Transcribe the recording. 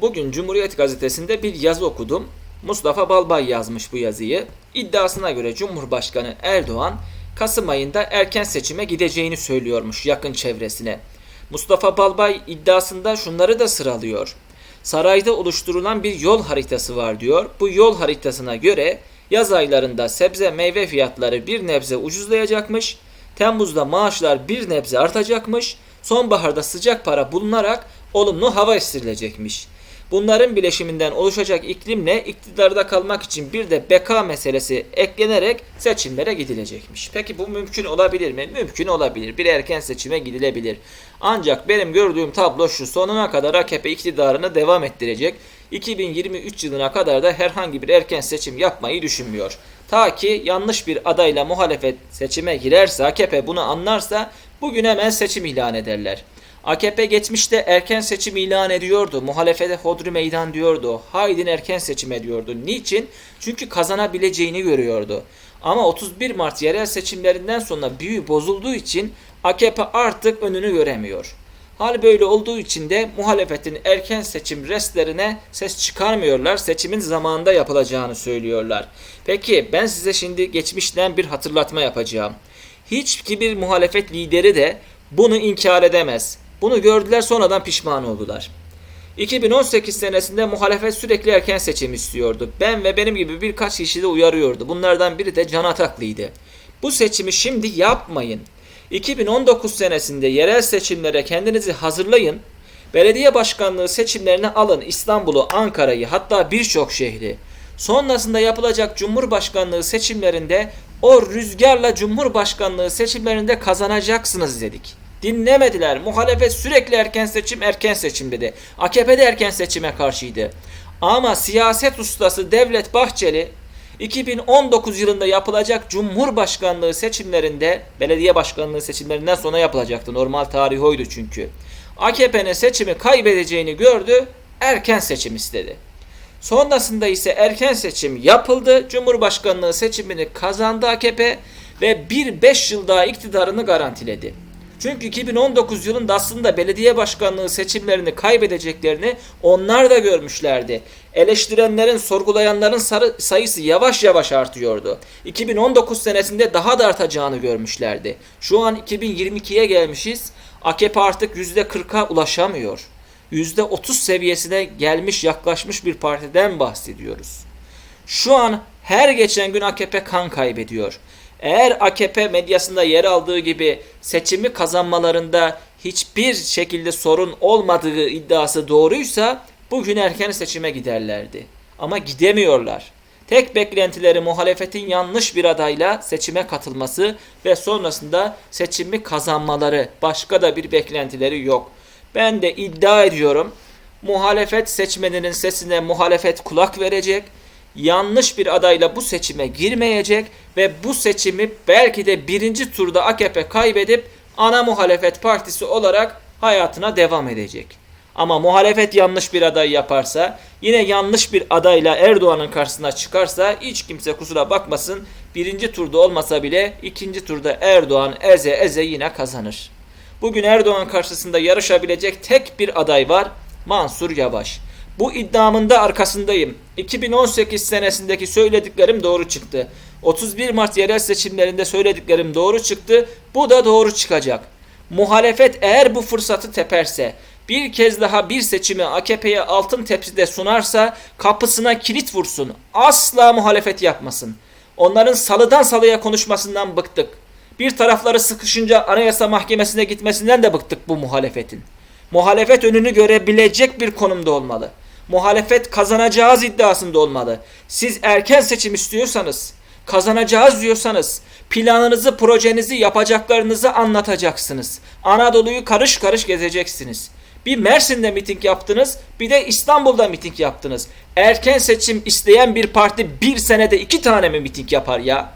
Bugün Cumhuriyet Gazetesi'nde bir yazı okudum. Mustafa Balbay yazmış bu yazıyı. İddiasına göre Cumhurbaşkanı Erdoğan Kasım ayında erken seçime gideceğini söylüyormuş yakın çevresine. Mustafa Balbay iddiasında şunları da sıralıyor. Sarayda oluşturulan bir yol haritası var diyor. Bu yol haritasına göre yaz aylarında sebze meyve fiyatları bir nebze ucuzlayacakmış. Temmuz'da maaşlar bir nebze artacakmış. Sonbaharda sıcak para bulunarak olumlu hava estirilecekmiş. Bunların bileşiminden oluşacak iklimle iktidarda kalmak için bir de beka meselesi eklenerek seçimlere gidilecekmiş. Peki bu mümkün olabilir mi? Mümkün olabilir. Bir erken seçime gidilebilir. Ancak benim gördüğüm tablo şu sonuna kadar AKP iktidarını devam ettirecek. 2023 yılına kadar da herhangi bir erken seçim yapmayı düşünmüyor. Ta ki yanlış bir adayla muhalefet seçime girerse AKP bunu anlarsa bugün hemen seçim ilan ederler. AKP geçmişte erken seçim ilan ediyordu. Muhalefete hodri meydan diyordu. Haydin erken seçim ediyordu. Niçin? Çünkü kazanabileceğini görüyordu. Ama 31 Mart yerel seçimlerinden sonra büyü bozulduğu için AKP artık önünü göremiyor. Hal böyle olduğu için de muhalefetin erken seçim restlerine ses çıkarmıyorlar. Seçimin zamanında yapılacağını söylüyorlar. Peki ben size şimdi geçmişten bir hatırlatma yapacağım. Hiçbir muhalefet lideri de bunu inkar edemez. Bunu gördüler sonradan pişman oldular. 2018 senesinde muhalefet sürekli erken seçim istiyordu. Ben ve benim gibi birkaç kişi de uyarıyordu. Bunlardan biri de Can Ataklı'ydı. Bu seçimi şimdi yapmayın. 2019 senesinde yerel seçimlere kendinizi hazırlayın. Belediye başkanlığı seçimlerini alın İstanbul'u, Ankara'yı hatta birçok şehri. Sonrasında yapılacak Cumhurbaşkanlığı seçimlerinde o rüzgarla Cumhurbaşkanlığı seçimlerinde kazanacaksınız dedik. Dinlemediler. Muhalefet sürekli erken seçim erken seçim dedi. AKP de erken seçime karşıydı. Ama siyaset ustası Devlet Bahçeli 2019 yılında yapılacak Cumhurbaşkanlığı seçimlerinde belediye başkanlığı seçimlerinden sonra yapılacaktı. Normal tarih oydu çünkü. AKP'nin seçimi kaybedeceğini gördü. Erken seçim istedi. Sonrasında ise erken seçim yapıldı. Cumhurbaşkanlığı seçimini kazandı AKP ve bir 5 yıl daha iktidarını garantiledi. Çünkü 2019 yılında aslında belediye başkanlığı seçimlerini kaybedeceklerini onlar da görmüşlerdi. Eleştirenlerin, sorgulayanların sayısı yavaş yavaş artıyordu. 2019 senesinde daha da artacağını görmüşlerdi. Şu an 2022'ye gelmişiz. AKP artık %40'a ulaşamıyor. %30 seviyesine gelmiş yaklaşmış bir partiden bahsediyoruz. Şu an her geçen gün AKP kan kaybediyor. Eğer AKP medyasında yer aldığı gibi seçimi kazanmalarında hiçbir şekilde sorun olmadığı iddiası doğruysa bugün erken seçime giderlerdi. Ama gidemiyorlar. Tek beklentileri muhalefetin yanlış bir adayla seçime katılması ve sonrasında seçimi kazanmaları. Başka da bir beklentileri yok. Ben de iddia ediyorum muhalefet seçmeninin sesine muhalefet kulak verecek yanlış bir adayla bu seçime girmeyecek ve bu seçimi belki de birinci turda AKP kaybedip ana muhalefet partisi olarak hayatına devam edecek. Ama muhalefet yanlış bir aday yaparsa, yine yanlış bir adayla Erdoğan'ın karşısına çıkarsa hiç kimse kusura bakmasın birinci turda olmasa bile ikinci turda Erdoğan eze eze yine kazanır. Bugün Erdoğan karşısında yarışabilecek tek bir aday var Mansur Yavaş. Bu iddiamın da arkasındayım. 2018 senesindeki söylediklerim doğru çıktı. 31 Mart yerel seçimlerinde söylediklerim doğru çıktı. Bu da doğru çıkacak. Muhalefet eğer bu fırsatı teperse, bir kez daha bir seçimi AKP'ye altın tepside sunarsa kapısına kilit vursun. Asla muhalefet yapmasın. Onların salıdan salıya konuşmasından bıktık. Bir tarafları sıkışınca Anayasa Mahkemesi'ne gitmesinden de bıktık bu muhalefetin. Muhalefet önünü görebilecek bir konumda olmalı. Muhalefet kazanacağız iddiasında olmalı. Siz erken seçim istiyorsanız, kazanacağız diyorsanız planınızı, projenizi, yapacaklarınızı anlatacaksınız. Anadolu'yu karış karış gezeceksiniz. Bir Mersin'de miting yaptınız, bir de İstanbul'da miting yaptınız. Erken seçim isteyen bir parti bir senede iki tane mi miting yapar ya?